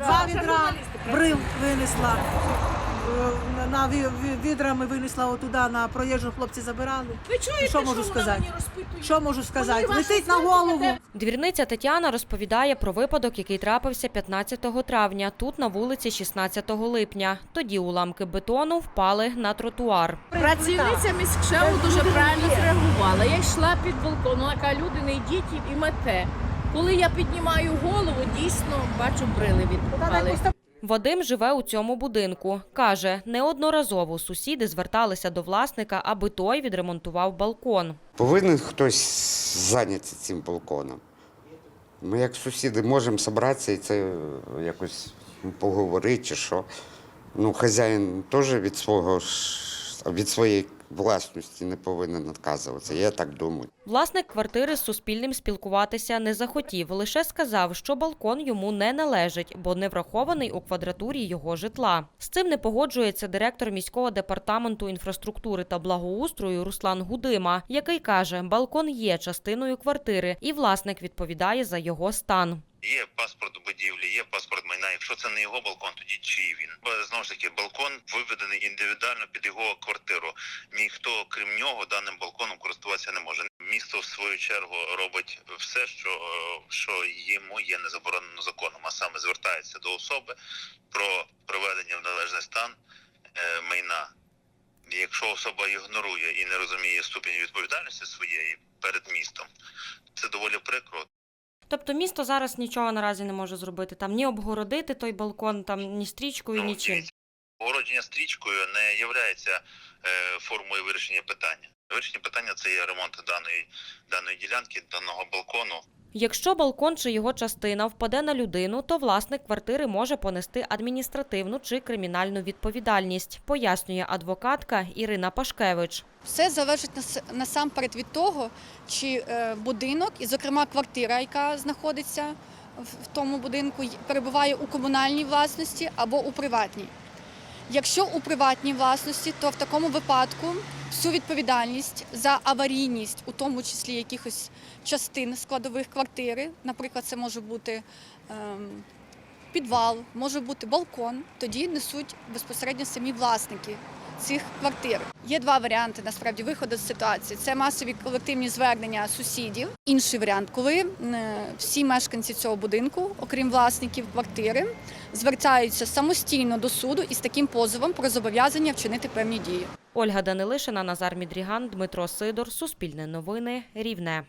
Два відра брил винесла. Е, На ві- ві- відрами винесла отуда на проїжджу, хлопці забирали. Ви чуєте, Що можу вона сказати? мені? Що можу сказати? Вони Летить на голову. Двірниця Тетяна розповідає про випадок, який трапився 15 травня, тут на вулиці 16 липня. Тоді уламки бетону впали на тротуар. Працівниця міськшеву дуже правильно зреагувала. Я йшла під балкон, вона каже, люди не йдіть і мете. Коли я піднімаю голову, дійсно бачу брили відпали. Вадим живе у цьому будинку. Каже, неодноразово сусіди зверталися до власника, аби той відремонтував балкон. Повинен хтось зайнятися цим балконом. Ми, як сусіди, можемо зібратися і це якось поговорити чи що. Ну, хазяїн теж від свого від своєї власності не повинен відказуватися. Я так думаю. Власник квартири з Суспільним спілкуватися не захотів. Лише сказав, що балкон йому не належить, бо не врахований у квадратурі його житла. З цим не погоджується директор міського департаменту інфраструктури та благоустрою Руслан Гудима, який каже, балкон є частиною квартири, і власник відповідає за його стан. Є паспорт є паспорт майна. Якщо це не його балкон, тоді чий він? Знову ж таки, балкон виведений індивідуально під його квартиру. Ніхто крім нього даним балконом користуватися не може. Місто в свою чергу робить все, що, е, що йому є не заборонено законом, а саме звертається до особи про приведення в належний стан е, майна. Якщо особа ігнорує і не розуміє ступінь відповідальності своєї перед містом, це доволі прикро. Тобто місто зараз нічого наразі не може зробити, там ні обгородити той балкон, там ні стрічкою, ні нічим. дивіться, Огородження стрічкою не є формою вирішення питання. Вирішення питання це є ремонт даної, даної ділянки, даного балкону. Якщо балкон чи його частина впаде на людину, то власник квартири може понести адміністративну чи кримінальну відповідальність, пояснює адвокатка Ірина Пашкевич. Все залежить нас- насамперед від того, чи е, будинок, і, зокрема, квартира, яка знаходиться в тому будинку, перебуває у комунальній власності або у приватній. Якщо у приватній власності, то в такому випадку всю відповідальність за аварійність, у тому числі якихось частин складових квартири, наприклад, це може бути ем, підвал, може бути балкон, тоді несуть безпосередньо самі власники цих квартир. Є два варіанти насправді виходу з ситуації. Це масові колективні звернення сусідів. Інший варіант, коли е, всі мешканці цього будинку, окрім власників квартири, звертаються самостійно до суду із таким позовом про зобов'язання вчинити певні дії. Ольга Данилишина, Назар Мідріган, Дмитро Сидор, Суспільне новини, Рівне.